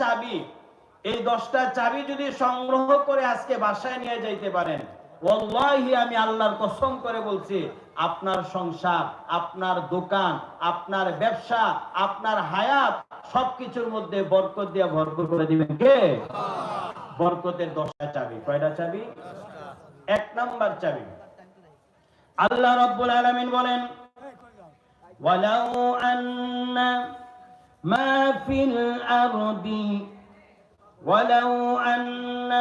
চাবি। এই দশটা চাবি যদি সংগ্রহ করে আজকে বাসায় নিয়ে যাইতে পারেন ওল্লাহি আমি আল্লাহর কসম করে বলছি, আপনার সংসার, আপনার দোকান, আপনার ব্যবসা, আপনার হায়াত, সবকিছুর মধ্যে বরকত দিয়ে ভরপুর করে দিবেন কে? বরকতের দশটা চাবি। কয়টা চাবি? এক নাম্বার চাবি। আল্লাহ রব্বুল আলমিন বলেন, ওয়ালাউ আন্না ما في الأرض ولو أن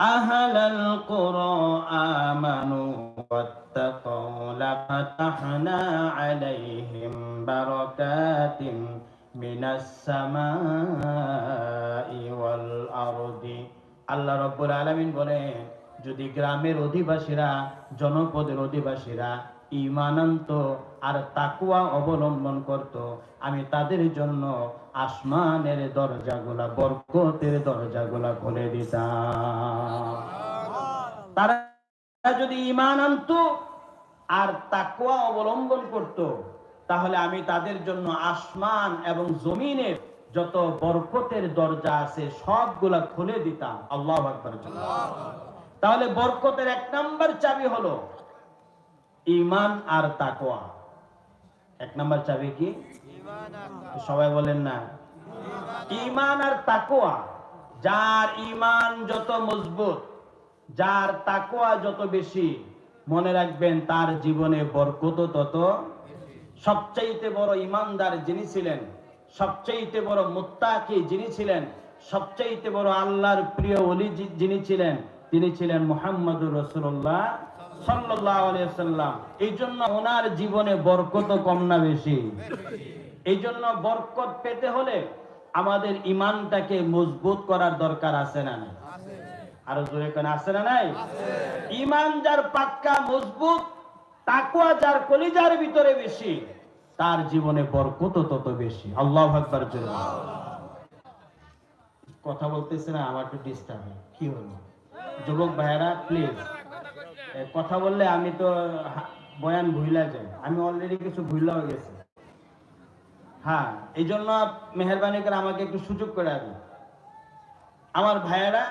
أهل القرى آمنوا واتقوا لفتحنا عليهم بركات من السماء والأرض আল্লাহ রব্বুল আলামিন বলেন যদি গ্রামের অধিবাসীরা জনপদের অধিবাসীরা ঈমান আনতো আর তাকুয়া অবলম্বন করত। আমি তাদের জন্য আসমানের দরজাগুলা, বরকতের দরজাগুলা খুলে দিতাম। তারা যদি ঈমান আনতো আর তাকুয়া অবলম্বন করত, তাহলে আমি তাদের জন্য আসমান এবং জমিনের যত বরকতের দরজা আছে সবগুলা খুলে দিতাম। আল্লাহ তাহলে বরকতের এক নাম্বার চাবি হলো ইমান আর তাকওয়া। এক নাম্বার চাবি কি? সবাই বলেন না। ইমান আর তাকওয়া, যার ইমান যত মজবুত, যার তাকওয়া যত বেশি, মনে রাখবেন তার জীবনে বরকত তত সবচাইতে বড় ইমানদার যিনি ছিলেন, সবচাইতে বড় মুত্তাকি যিনি ছিলেন, সবচাইতে বড় আল্লাহর প্রিয় যি- যিনি ছিলেন, তিনি ছিলেন মুহাম্মদুর রসুল্লাহ সাল্লাম এই জন্য ওনার জীবনে বরকত কম না বেশি। এই জন্য বরকত পেতে হলে আমাদের ইমানটাকে মজবুত করার দরকার আছে না নাই? আরও জোরে কেন আছে না নাই? ইমান যার পাক্কা মজবুত তাকুয়া যার কলিজার ভিতরে বেশি, তার জীবনে বরকত তত বেশি। আল্লাহ আকবার জোরে কথা বলতেছে না, আমার একটু ডিস্টার্ব কি হলো? যুবক ভাইয়েরা প্লিজ কথা বললে আমি তো বয়ান ভুইলা যাই। আমি অলরেডি কিছু ভুইলা হয়ে গেছি। হ্যাঁ এই জন্য মেহরবানি করে আমাকে একটু সুযোগ করে দিন আমার ভাইয়েরা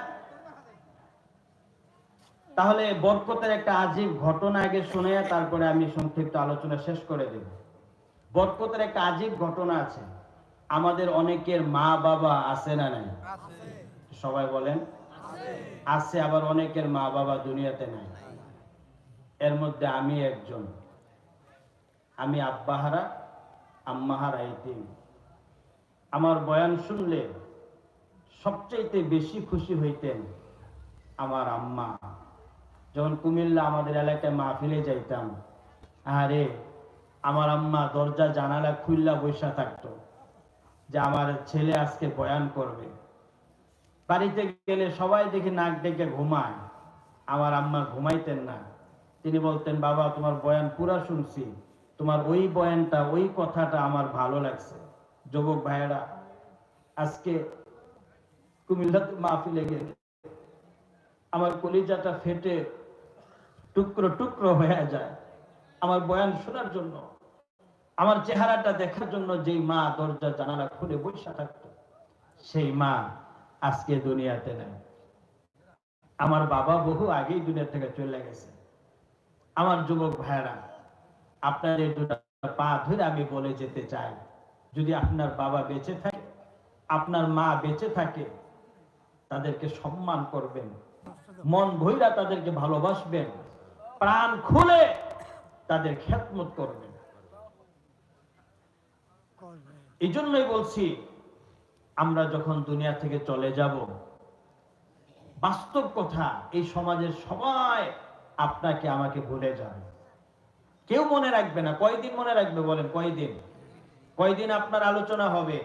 তাহলে বরকতের একটা আজীব ঘটনা আগে শুনে তারপরে আমি সংক্ষিপ্ত আলোচনা শেষ করে দেব। বরকতের একটা আজীব ঘটনা আছে। আমাদের অনেকের মা বাবা আছে না নাই? সবাই বলেন? আছে আবার অনেকের মা বাবা দুনিয়াতে নাই। এর মধ্যে আমি একজন। আমি আব্বাহারা আম্মাহারা এতিম। আমার বয়ান শুনলে সবচাইতে বেশি খুশি হইতেন আমার আম্মা। যখন কুমিল্লা আমাদের এলাকায় মাহফিলে যাইতাম আরে আমার আম্মা দরজা জানালা খুললা বৈশা থাকতো যে আমার ছেলে আজকে বয়ান করবে। বাড়িতে গেলে সবাই দেখি নাক ডেকে ঘুমায়, আমার আম্মা ঘুমাইতেন না। তিনি বলতেন, বাবা, তোমার বয়ান পুরা শুনছি। তোমার ওই বয়ানটা, ওই কথাটা আমার ভালো লাগছে। যুবক ভাইয়েরা, আজকে গেলে আমার কলিজাটা ফেটে টুকরো টুকরো হয়ে যায়। আমার বয়ান শোনার জন্য, আমার চেহারাটা দেখার জন্য যেই মা দরজা জানালা খুলে বসে থাকতো, সেই মা আজকে দুনিয়াতে নেই। আমার বাবা বহু আগেই দুনিয়া থেকে চলে গেছে। আমার যুবক ভাইরা আপনাদের দুটা পা ধরে আমি বলে যেতে চাই। যদি আপনার বাবা বেঁচে থাকে, আপনার মা বেঁচে থাকে, তাদেরকে সম্মান করবেন। মন ভৈরা তাদেরকে ভালোবাসবেন। প্রাণ খুলে তাদের খেদমত করবেন। এই জন্যই বলছি, আমরা যখন দুনিয়া থেকে চলে যাব, বাস্তব কথা এই সমাজের সবাই আপনাকে আমাকে ভুলে যাবে। কেউ মনে রাখবে না, কয়দিন মনে রাখবে বলেন, কয়দিন? কয়দিন আপনার আলোচনা হবে?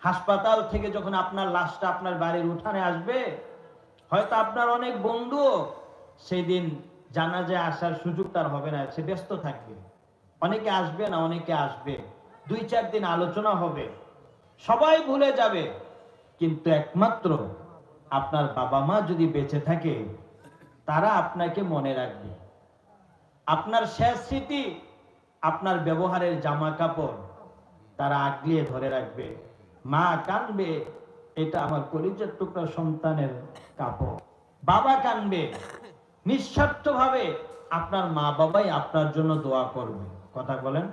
হাসপাতাল থেকে যখন আপনার লাশটা আপনার বাড়ির উঠানে আসবে, হয়তো আপনার অনেক বন্ধু সেই দিন জানাজায় আসার সুযোগ তার হবে না, সে ব্যস্ত থাকবে। অনেকে আসবে না, অনেকে আসবে। দুই, চার দিন আলোচনা হবে। সবাই ভুলে যাবে। কিন্তু একমাত্র আপনার বাবা মা যদি বেঁচে থাকে তারা আপনাকে মনে রাখবে। আপনার শেষ স্মৃতি, আপনার ব্যবহারের জামা কাপড় তারা আগলিয়ে ধরে রাখবে। মা কানবে, এটা আমার কলিজার টুকরা সন্তানের কাপড়। বাবা কানবে নিঃস্বার্থ ভাবে আপনার মা বাবাই আপনার জন্য দোয়া করবে। কথা বলেন?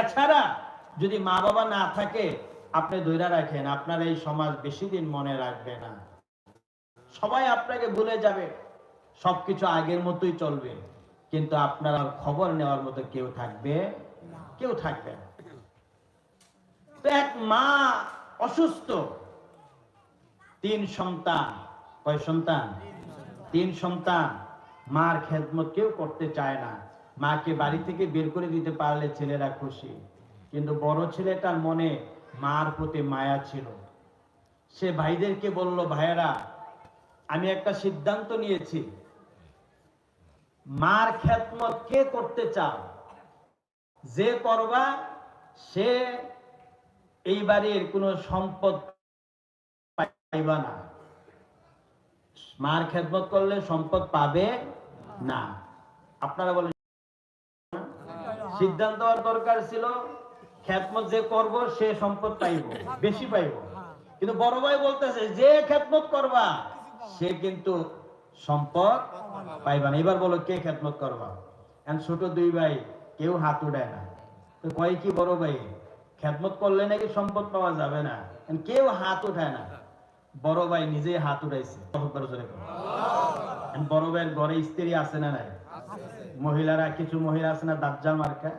এছাড়া যদি মা বাবা না থাকে, আপনি দৈরা রাখেন, আপনার এই সমাজ বেশি দিন মনে রাখবে না। সবাই আপনাকে ভুলে যাবে। সবকিছু আগের মতোই চলবে। কিন্তু আপনার খবর নেওয়ার মতো কেউ থাকবে? কেউ থাকবে তো এক মা অসুস্থ। তিন সন্তান। কয় সন্তান। তিন সন্তান। মার খেদমত কেউ করতে চায় না। মাকে বাড়ি থেকে বের করে দিতে পারলে ছেলেরা খুশি। কিন্তু বড় ছেলেটার মনে মার প্রতি মায়া ছিল। সে ভাইদেরকে বলল ভাইয়েরা আমি একটা সিদ্ধান্ত নিয়েছি। মার খেদমত কে করতে চাও যে করবা, সে এই বাড়ির কোনো সম্পদ পাইবা না। মার খেদমত করলে সম্পদ পাবে না। আপনারা বলেন। সিদ্ধান্ত হওয়ার দরকার ছিল, খেদমত যে করব, সে সম্পদ পাইব, বেশি পাইব। কিন্তু বড় ভাই বলতেছে, যে খেদমত করবা সে কিন্তু সম্পদ পাইবা না। এবার বলো, কে খেদমত করবা? এখন ছোট দুই ভাই, কেউ হাত উঠায় না। তো কয় কি বড় ভাই, খেদমত করলে নাকি সম্পদ পাওয়া যাবে না? কেউ হাত উঠায় না। বড় ভাই নিজেই হাত উঠাইছে। বড় ভাইয়ের ঘরে স্ত্রী আছে না নাই? মহিলারা, কিছু মহিলা আছে না দাজ্জাল মার্কা?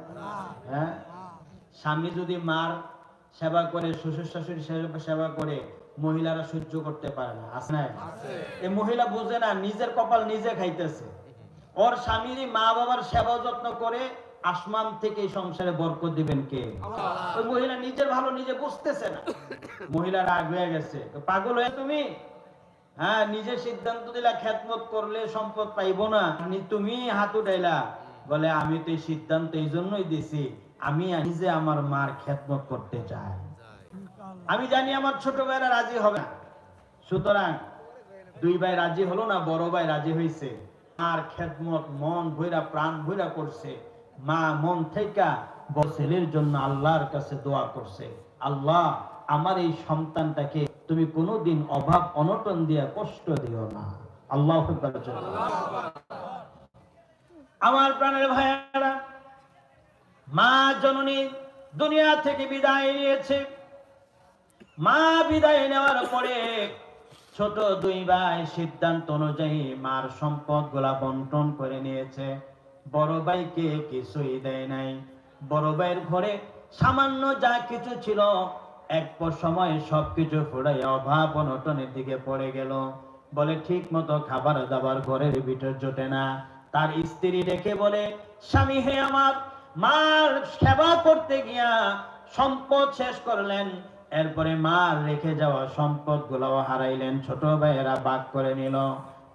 হ্যাঁ? স্বামী যদি মার সেবা করে, শ্বশুর শাশুড়ি সেবা করে মহিলারা সহ্য করতে পারে না আছে না এই মহিলা বুঝে না নিজের কপাল নিজে খাইতেছে। ওর স্বামীর মা বাবার সেবা যত্ন করে আসমান থেকে সংসারে বরকত দিবেন কে? ওই মহিলা নিজের ভালো নিজে বুঝতেছে না। মহিলা রাগ হয়ে গেছে। তো পাগল হয়ে তুমি? হ্যাঁ নিজে সিদ্ধান্ত দিলা খেদমত করলে সম্পদ পাইবো না। তুমি হাত উঠাইলা। বলে আমি তো এই সিদ্ধান্ত এই জন্যই দিছি। আমি নিজে আমার মার খেদমত করতে চাই। আমি জানি আমার ছোট ভাইরা রাজি হবে না। সুতরাং দুই ভাই রাজি হলো না, বড় ভাই রাজি হয়েছে আর খেদমত, মন ভৈরা প্রাণ ভৈরা করছে। মা মন থেকে বড় ছেলের জন্য আল্লাহর কাছে দোয়া করছে। আল্লাহ, আমার এই সন্তানটাকে তুমি কোনোদিন অভাব, অনটন দিয়ে কষ্ট দিও না। আল্লাহ আমার প্রাণের ভাইয়ারা, মা জননী দুনিয়া থেকে বিদায় নিয়েছে। মা বিদায় নেওয়ার পরে ছোট দুই ভাই সিদ্ধান্ত অনুযায়ী মার সম্পদগুলা বন্টন করে নিয়েছে। বড় ভাইকে কিছুই দেয় নাই। বড় ভাইয়ের ঘরে সামান্য যা কিছু ছিল, এক সময় সবকিছু ফুরাই অভাব অনটনের দিকে পড়ে গেল। বলে ঠিক মতো খাবার দাবার ঘরের ভিতর জোটে না। তার স্ত্রী ডেকে বলে, স্বামী হে আমার, মার সেবা করতে গিয়া সম্পদ শেষ করলেন। এরপরে মার রেখে যাওয়া সম্পদ গুলাও হারাইলেন। ছোট ভাইয়েরা ভাগ করে নিল,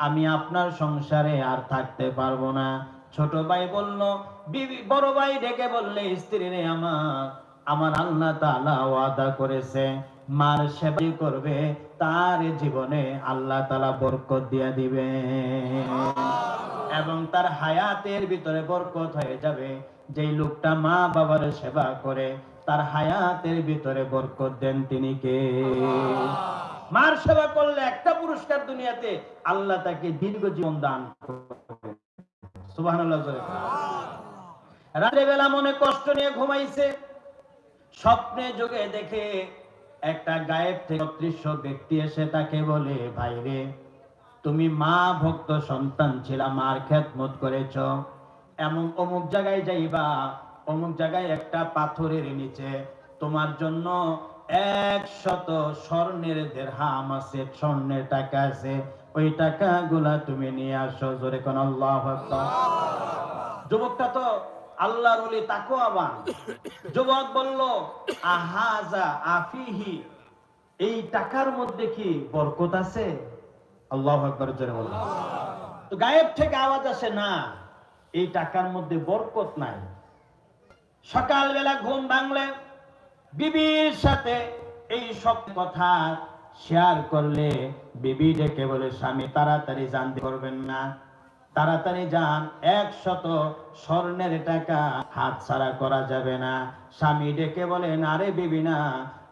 আমি আপনার সংসারে আর থাকতে পারব না। ছোট ভাই বলল, বিবি, বড় ভাই ডেকে বললে স্ত্রী রে আমার আমার আল্লাহ তাআলা ওয়াদা করেছে, মার সেবা করবে, তার জীবনে আল্লাহ তাআলা বরকত দিয়ে দিবে। এবং তার হায়াতের ভিতরে বরকত হয়ে যাবে। যেই লোকটা মা বাবার সেবা করে তার হায়াতের ভিতরে বরকত দেন তিনি কে? মার সেবা করলে একটা পুরস্কার দুনিয়াতে আল্লাহ তাকে দীর্ঘ জীবন দান রাতের বেলা মনে কষ্ট নিয়ে ঘুমাইছে। স্বপ্নে যোগে দেখে একটা গায়েব থেকে অদৃশ্য ব্যক্তি এসে তাকে বলে ভাইরে তুমি মা ভক্ত সন্তান ছিলা, মার খেদমত করেছ। এমন অমুক জায়গায় যাইবা অমুক জায়গায় একটা পাথরের নিচে। তোমার জন্য একশত স্বর্ণের দেড়হাম আছে, স্বর্ণের টাকা আছে। ওই টাকাগুলা তুমি নিয়ে আসো, জোরে কোন আল্লাহ যুবকটা তো আল্লাহর ওলি তাকো আবার যুবক বলল, আহাজা আফিহি, এই টাকার মধ্যে কি বরকত আছে? আল্লাহ আকবার জোরে বলল। তো গায়েব থেকে আওয়াজ আসে, না, এই টাকার মধ্যে বরকত নাই। সকালবেলা ঘুম ভাঙলে বিবির সাথে এই সব কথা শেয়ার করলে বিবি ডেকে বলে, স্বামী, তাড়াতাড়ি জানতে করবেন না। তাড়াতাড়ি যান, একশত স্বর্ণের টাকা হাত ছাড়া করা যাবে না। স্বামী ডেকে বলেন আরে বিবি, না।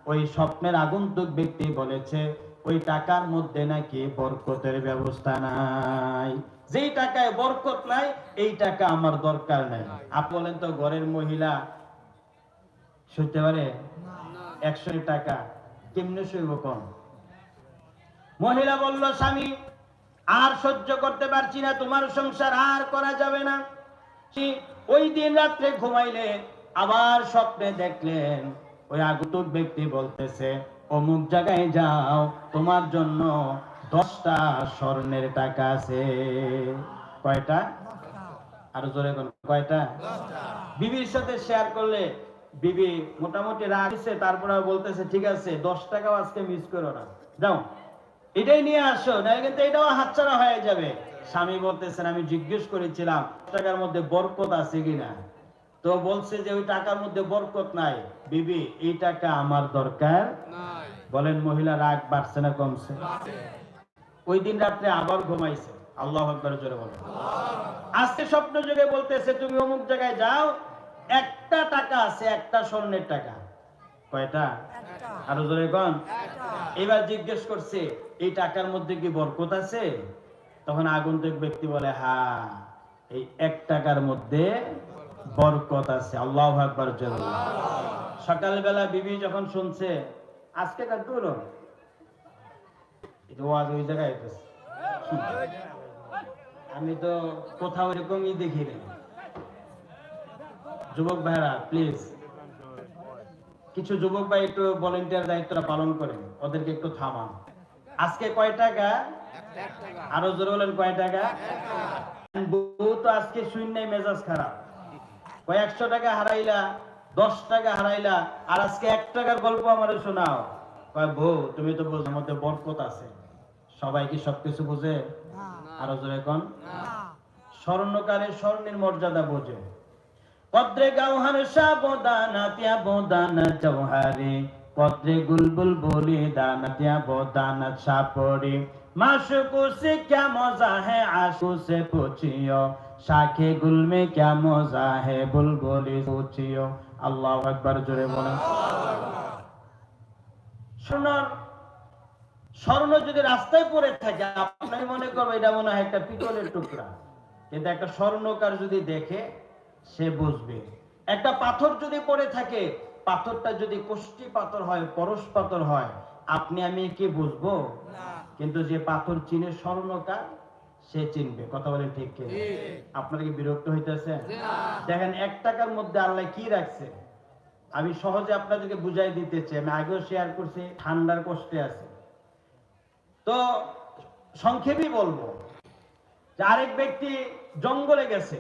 ওই স্বপ্নের আগন্তুক ব্যক্তি বলেছে ওই টাকার মধ্যে নাকি বরকতের ব্যবস্থা নাই। যেই টাকায় বরকত নাই, এই টাকা আমার দরকার নাই। আপনি বলেন তো, ঘরের মহিলা শুইতে পারে? একশো টাকা, কেমনে শুইব কোন? মহিলা বলল, স্বামী, আর সহ্য করতে পারছি না, তোমার সংসার আর করা যাবে না। ওই দিন রাত্রে ঘুমাইলে আবার স্বপ্নে দেখলেন, ওই আগতুক ব্যক্তি বলতেছে অমুক জায়গায় যাও, তোমার জন্য দশটা স্বর্ণের টাকা আছে। কয়টা? আরও জোরে কয়টা? বিবির সাথে শেয়ার করলে বিবি মোটামুটি রাগ দিছে তারপরে বলতেছে, ঠিক আছে, দশ টাকাও আজকে মিস করো না। যাও, এটাই নিয়ে আসো না কিন্তু এটাও হাতছাড়া হয়ে যাবে। স্বামী বলতেছেন, আমি জিজ্ঞেস করেছিলাম টাকার মধ্যে বরকত আছে কিনা? তো বলছে যে, ওই টাকার মধ্যে বরকত নাই। বিবি, এই টাকা আমার দরকার বলেন মহিলা রাগ বাড়ছে না কমছে? ওই দিন রাত্রে আবার ঘুমাইছে। আল্লাহ আকবার জোরে বলেন। আজকে স্বপ্ন যুগে বলতেছে তুমি অমুক জায়গায় যাও একটা টাকা আছে একটা স্বর্ণের টাকা। কয়টা? আরও জোরে কন। এবার জিজ্ঞেস করছে এই টাকার মধ্যে কি বরকত আছে? তখন আগন্তুক ব্যক্তি বলে হ্যাঁ এই এক টাকার মধ্যে বরকত আছে। আল্লাহ আকবার জোরে সকালবেলা বিবি যখন শুনছে আজকে কার দূর এটা ওয়াজ ওই জায়গায়। আমি তো কোথাও এরকমই দেখি যুবক ভাইরা প্লিজ কিছু যুবক ভাই একটু ভলেন্টিয়ার দায়িত্বটা পালন করেন। ওদেরকে একটু থামান। আজকে কয় টাকা? আরও জোরে বলেন, কয় টাকা? বউ তো আজকে শূন্যই মেজাজ খারাপ। কয়েকশো টাকা হারাইলা? দশ টাকা হারাইলা আর আজকে এক টাকার গল্প আমার শোনাও। বউ তুমি তো বোঝো মধ্যে বরকত আছে। সবাই কি সবকিছু বুঝে? আরও জোরে কোন। স্বর্ণকারে স্বর্ণের মর্যাদা বোঝে। পদ্রে গাওহার সাবদানা তিয়া বোদানা চৌহারে পদ্রে গুলবুল বলি দানা তিয়া বোদানা সাপরি মাশুকু সে ক্যা মজা হে আশু সে শাখে গুলমে ক্যা মজা হে বুলবুলি জোরে বলেন। স্বর্ণ যদি রাস্তায় পড়ে থাকে আপনি মনে করব এটা মনে হয় একটা পিতলের টুকরা। কিন্তু একটা স্বর্ণকার যদি দেখে, সে বুঝবে। একটা পাথর যদি পড়ে থাকে, পাথরটা যদি কোষ্টি পাথর হয়, পরশ পাথর হয়, আপনি আমি কি বুঝব? না। কিন্তু যে পাথর চিনে স্বর্ণকার সে চিনবে। কথা বলেন ঠিক কি আপনারা কি বিরক্ত হইতেছে দেখেন এক টাকার মধ্যে আল্লাহ কি রাখছে? আমি সহজে আপনাদেরকে বুঝাই দিতে চাই। আমি আগেও শেয়ার করছি ঠান্ডার কষ্টে আছে। তো সংক্ষেপেই বলব যে আরেক ব্যক্তি জঙ্গলে গেছে।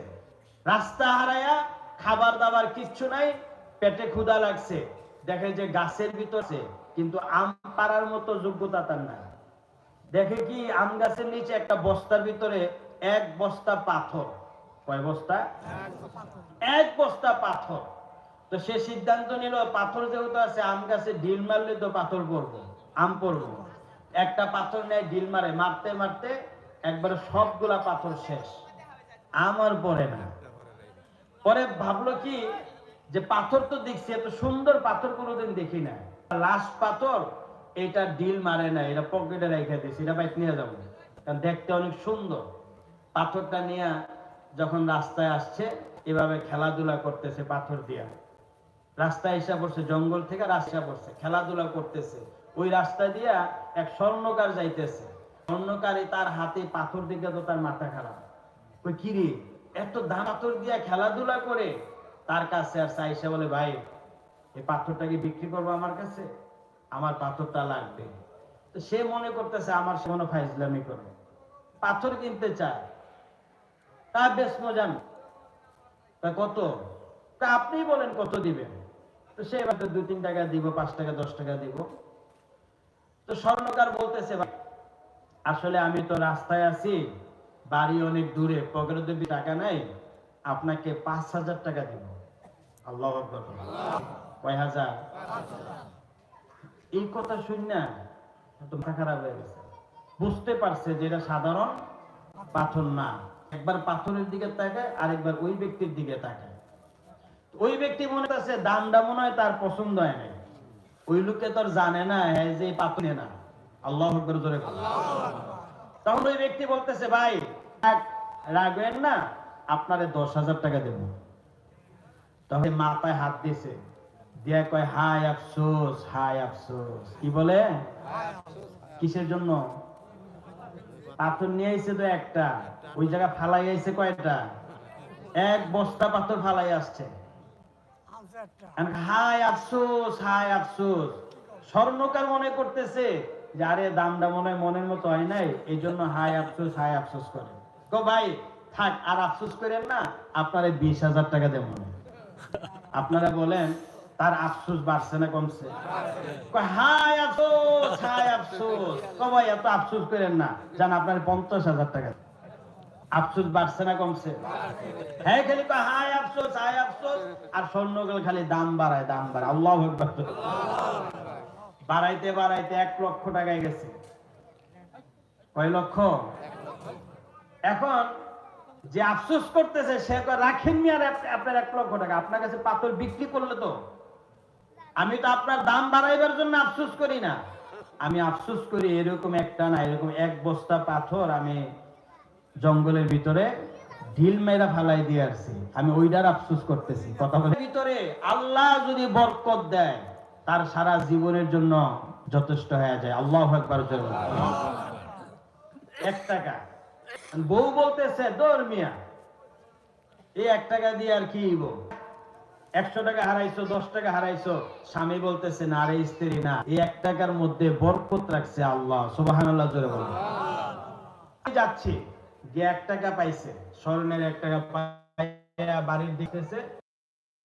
রাস্তা হারায়া খাবার দাবার কিচ্ছু নাই পেটে ক্ষুধা লাগছে। দেখে যে গাছের ভিতরে কিন্তু আম পাড়ার মতো যোগ্যতা তার নাই। দেখে কি আম গাছের নিচে একটা বস্তার ভিতরে এক বস্তা পাথর? কয় বস্তা? এক বস্তা পাথর। তো সে সিদ্ধান্ত নিল পাথর যেহেতু আছে আম গাছে ঢিল মারলে তো পাথর পড়ব আম পড়ব। একটা পাথর নেয় ঢিল মারে মারতে মারতে একবারে সবগুলা পাথর শেষ। আমার পরে না। পরে ভাবলো কি যে পাথর তো দেখছি এত সুন্দর পাথর কোনোদিন দেখি না লাস্ট পাথর এটা ডিল মারে না এটা পকেটে রেখে দিয়েছি এটা বাইক নিয়ে যাব। কারণ দেখতে অনেক সুন্দর। পাথরটা নিয়ে যখন রাস্তায় আসছে, এভাবে খেলাধুলা করতেছে পাথর দিয়া। রাস্তায় এসে পড়ছে, জঙ্গল থেকে রাস্তা পড়ছে, খেলাধুলা করতেছে। ওই রাস্তা দিয়া এক স্বর্ণকার যাইতেছে। স্বর্ণকারী তার হাতে পাথর দিকে তো তার মাথা খারাপ। ওই কিরে এত দাম পাথর দিয়া খেলাধুলা করে? তার কাছে আর চাইসা বলে, ভাই, এই পাথরটাকে বিক্রি করব আমার কাছে? আমার পাথরটা লাগবে। সে মনে করতেছে আমার সে মনে ফাইজলামি করে পাথর কিনতে চায়। তা বেশ মজান তা কত? তা আপনি বলেন কত দিবেন? তো সে এবার তো দুই তিন টাকা দিব পাঁচ টাকা দশ টাকা দিব। তো স্বর্ণকার বলতেছে "ভাই, আসলে আমি তো রাস্তায় আছি বাড়ি অনেক দূরে পকেটে যদি টাকা নাই আপনাকে পাঁচ হাজার টাকা দিব। আল্লাহ। কয় হাজার? এই কথা শুন না তো মাথা খারাপ হয়ে গেছে। বুঝতে পারছে যে এটা সাধারণ পাথর না। একবার পাথরের দিকে তাকায় আরেকবার ওই ব্যক্তির দিকে তাকায়। ওই ব্যক্তি মনে আছে দামটা মনে হয় তার পছন্দ হয় নাই। ওই লোকে তোর জানে না হ্যাঁ যে পাপনে না। আল্লাহ জোরে তখন ওই ব্যক্তি বলতেছে ভাই থাক, রাখবেন না আপনারে দশ হাজার টাকা দেব। তখন মাথায় হাত দিছে দিয়া কয় হাই আফসোস হাই আফসোস। কি বলে? কিসের জন্য? পাথর নিয়ে আইছে তো একটা ওই জায়গা ফালাই আইছে কয়টা? এক বস্তা পাথর ফালাই আসছে। আফসোস হাই আফসোস। স্বর্ণকার মনে করতেছে যে আরে দামটা মনে হয় মনের মতো হয় নাই এই জন্য হাই আফসোস হাই আফসোস করে। তো ভাই থাক আর আফসোস করেন না আপনারে বিশ হাজার টাকা দেব আপনারা বলেন তার আফসোস বাড়ছে না কমছে? হাই আফসোস হাই আফসোস। তো ভাই এত আফসোস করেন না। জান আপনার পঞ্চাশ হাজার টাকা। আফসোস বাড়ছে না কমছে? হ্যাঁ খালি কয়, হাই আফসোস হাই আফসোস। আর স্বর্ণকাল খালি দাম বাড়ায় দাম বাড়ায়। আল্লাহ বাড়াইতে বাড়াইতে এক লক্ষ টাকায় গেছে। কয় লক্ষ? এখন যে আফসোস করতেছে সে রাখেন মি আর আপনার এক লক্ষ টাকা। আপনার কাছে পাথর বিক্রি করলে তো আমি তো আপনার দাম বাড়াইবার জন্য আফসোস করি না। আমি আফসোস করি এরকম একটা না, এরকম এক বস্তা পাথর আমি জঙ্গলের ভিতরে ঢিল মেরা ফালাই দিয়ে আসছি। আমি ওইটার আফসোস করতেছি। কথা বলে ভিতরে আল্লাহ যদি বরকত দেয়, তার সারা জীবনের জন্য যথেষ্ট হয়ে যায়। আল্লাহ একবার জন্য এক টাকা। বউ বলতেছে, দৌড় মিয়া। এই এক টাকা দিয়ে আর কি বউ একশো টাকা হারাইছো, দশ টাকা হারাইছো। স্বামী বলতেছে, না রে স্ত্রী, না। এই এক টাকার মধ্যে বরকত রাখছে আল্লাহ সুবাহান জোরে বলো যাচ্ছি যে এক টাকা পাইছে, স্বর্ণের এক টাকা বাড়ির দিতেছে